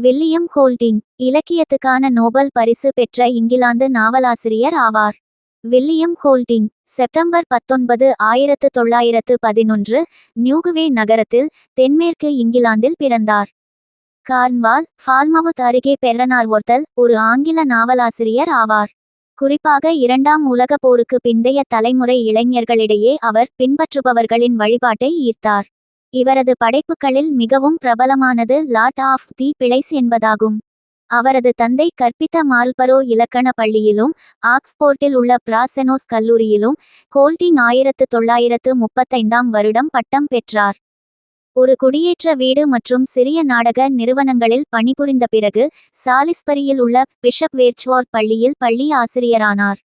William holding இலக்கியத்துக்கான Nobel பரிசு பெற்ற இங்கிலாந்து நாவலாசிரியர் ஆவார். வில்லியம் ஹோல்டிங் செப்டம்பர் பத்தொன்பது ஆயிரத்து தொள்ளாயிரத்து பதினொன்று நியூகுவே நகரத்தில் தென்மேற்கு இங்கிலாந்தில் பிறந்தார். கார்ன்வால் ஃபால்மவுத் அருகே பெர்ரனார்வொர்த்தல் ஒரு ஆங்கில நாவலாசிரியர் ஆவார். குறிப்பாக இரண்டாம் உலகப் போருக்கு பிந்தைய தலைமுறை இளைஞர்களிடையே அவர் பின்பற்றுபவர்களின் வழிபாட்டை ஈர்த்தார். இவரது படைப்புகளில் மிகவும் பிரபலமானது லாட் ஆஃப் தி பிளைஸ் என்பதாகும். அவரது தந்தை கற்பித்த மால்பரோ இலக்கண பள்ளியிலும் ஆக்ஸ்போர்ட்டில் உள்ள பிராசெனோஸ் கல்லூரியிலும் கோல்டிங் ஆயிரத்து தொள்ளாயிரத்து முப்பத்தைந்தாம் வருடம் பட்டம் பெற்றார். ஒரு குடியேற்ற வீடு மற்றும் சிறிய நாடக நிறுவனங்களில் பணிபுரிந்த பிறகு சாலிஸ்பரியில் உள்ள பிஷப் வேர்ச்வார் பள்ளியில் பள்ளி ஆசிரியரானார்.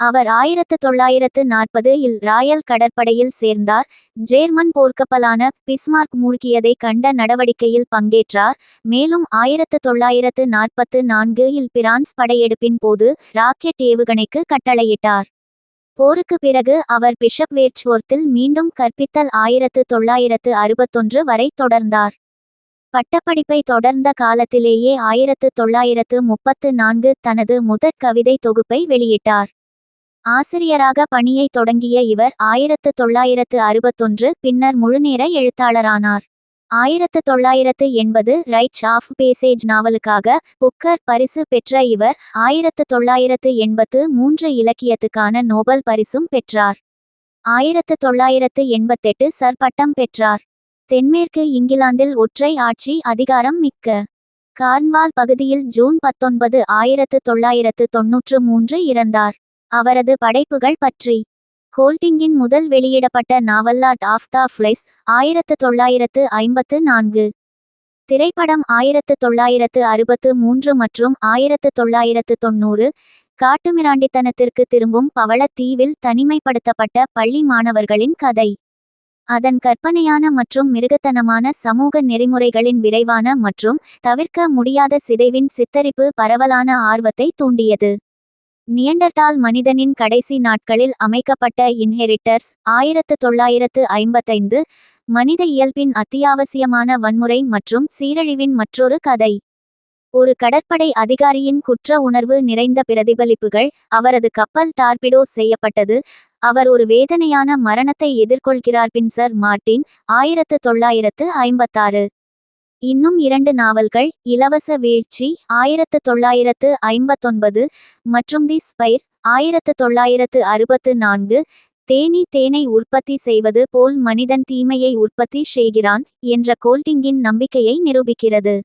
அவர் ஆயிரத்து தொள்ளாயிரத்து நாற்பது இல் ராயல் கடற்படையில் சேர்ந்தார். ஜேர்மன் போர்க்கப்பலான பிஸ்மார்க் மூழ்கியதை கண்ட நடவடிக்கையில் பங்கேற்றார். மேலும் ஆயிரத்து தொள்ளாயிரத்து நாற்பத்து நான்கு இல் பிரான்ஸ் படையெடுப்பின் போது ராக்கெட் ஏவுகணைக்கு கட்டளையிட்டார். போருக்கு பிறகு அவர் பிஷப் வேர்ச்வொர்த்தில் மீண்டும் கற்பித்தல் ஆயிரத்து தொள்ளாயிரத்து அறுபத்தொன்று வரை தொடர்ந்தார். பட்டப்படிப்பை தொடர்ந்த காலத்திலேயே ஆயிரத்து தொள்ளாயிரத்து முப்பத்து நான்கு தனது முதற் கவிதை தொகுப்பை வெளியிட்டார். ஆசிரியராக பணியை தொடங்கிய இவர் ஆயிரத்து தொள்ளாயிரத்து அறுபத்தொன்று பின்னர் முழுநேர எழுத்தாளரானார். ஆயிரத்து தொள்ளாயிரத்து எண்பது ரைட்ஸ் ஆஃப் பேசேஜ் நாவலுக்காக புக்கர் பரிசு பெற்ற இவர் ஆயிரத்து தொள்ளாயிரத்து எண்பத்து மூன்று இலக்கியத்துக்கான நோபல் பரிசும் பெற்றார். ஆயிரத்து தொள்ளாயிரத்து எண்பத்தெட்டு சர் பட்டம் பெற்றார். தென்மேற்கு இங்கிலாந்தில் ஒற்றை ஆட்சி அதிகாரம் மிக்க. கார்ன்வால் பகுதியில் ஜூன் பத்தொன்பது ஆயிரத்து தொள்ளாயிரத்து தொன்னூற்று மூன்று இறந்தார். அவரது படைப்புகள் பற்றி. கோல்டிங்கின் முதல் வெளியிடப்பட்ட நாவல்லாட் ஆஃப் த ஃப்ளைஸ் ஆயிரத்து தொள்ளாயிரத்து ஐம்பத்து நான்கு. திரைப்படம் ஆயிரத்து தொள்ளாயிரத்து அறுபத்து மூன்று மற்றும் ஆயிரத்து தொள்ளாயிரத்து தொண்ணூறு. காட்டுமிராண்டித்தனத்திற்கு திரும்பும் பவளத்தீவில் தனிமைப்படுத்தப்பட்ட பள்ளி மாணவர்களின் கதை. அதன் கற்பனையான மற்றும் மிருகத்தனமான சமூக நெறிமுறைகளின் விரைவான மற்றும் தவிர்க்க முடியாத சிதைவின் சித்தரிப்பு பரவலான ஆர்வத்தை தூண்டியது. நியண்டர்டால் மனிதனின் கடைசி நாட்களில் அமைக்கப்பட்ட இன்ஹெரிட்டர்ஸ் ஆயிரத்து தொள்ளாயிரத்து ஐம்பத்தைந்து மனித இயல்பின் அத்தியாவசியமான வன்முறை மற்றும் சீரழிவின் மற்றொரு கதை. ஒரு கடற்படை அதிகாரியின் குற்ற உணர்வு நிறைந்த பிரதிபலிப்புகள் அவரது கப்பல் டார்பிடோ செய்யப்பட்டது அவர் ஒரு வேதனையான மரணத்தை எதிர்கொள்கிறார் பின்சர் மார்ட்டின் ஆயிரத்து தொள்ளாயிரத்து ஐம்பத்தாறு. இன்னும் இரண்டு நாவல்கள் இலவச வீழ்ச்சி ஆயிரத்து தொள்ளாயிரத்து ஐம்பத்தொன்பது மற்றும் தி ஸ்பைர் ஆயிரத்து தொள்ளாயிரத்து அறுபத்து நான்கு தேனி தேனை உற்பத்தி செய்வது போல் மனிதன் தீமையை உற்பத்தி செய்கிறான் என்ற கோல்டிங்கின் நம்பிக்கையை நிரூபிக்கிறது.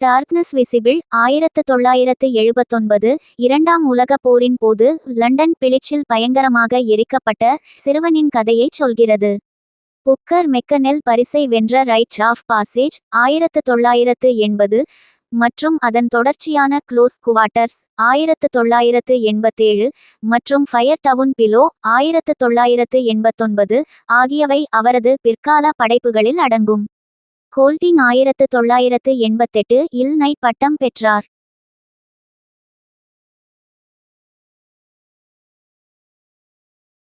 டார்க்னஸ் விசிபிள் ஆயிரத்து தொள்ளாயிரத்து எழுபத்தொன்பது இரண்டாம் உலகப் போரின் போது லண்டன் பிளிச்சில் பயங்கரமாக எரிக்கப்பட்ட சிறுவனின் கதையைச் சொல்கிறது. புக்கர் மெக்கனெல் பரிசை வென்ற ரைட் ஆஃப் பாசேஜ் ஆயிரத்து தொள்ளாயிரத்து எண்பது மற்றும் அதன் தொடர்ச்சியான க்ளோஸ் குவார்ட்டர்ஸ் ஆயிரத்து தொள்ளாயிரத்து எண்பத்தேழு மற்றும் ஃபயர் டவுன் பிலோ ஆயிரத்து தொள்ளாயிரத்து எண்பத்தொன்பது ஆகியவை அவரது பிற்கால படைப்புகளில் அடங்கும். கோல்டிங் ஆயிரத்து தொள்ளாயிரத்து எண்பத்தெட்டு இல் நைட் பட்டம் பெற்றார்.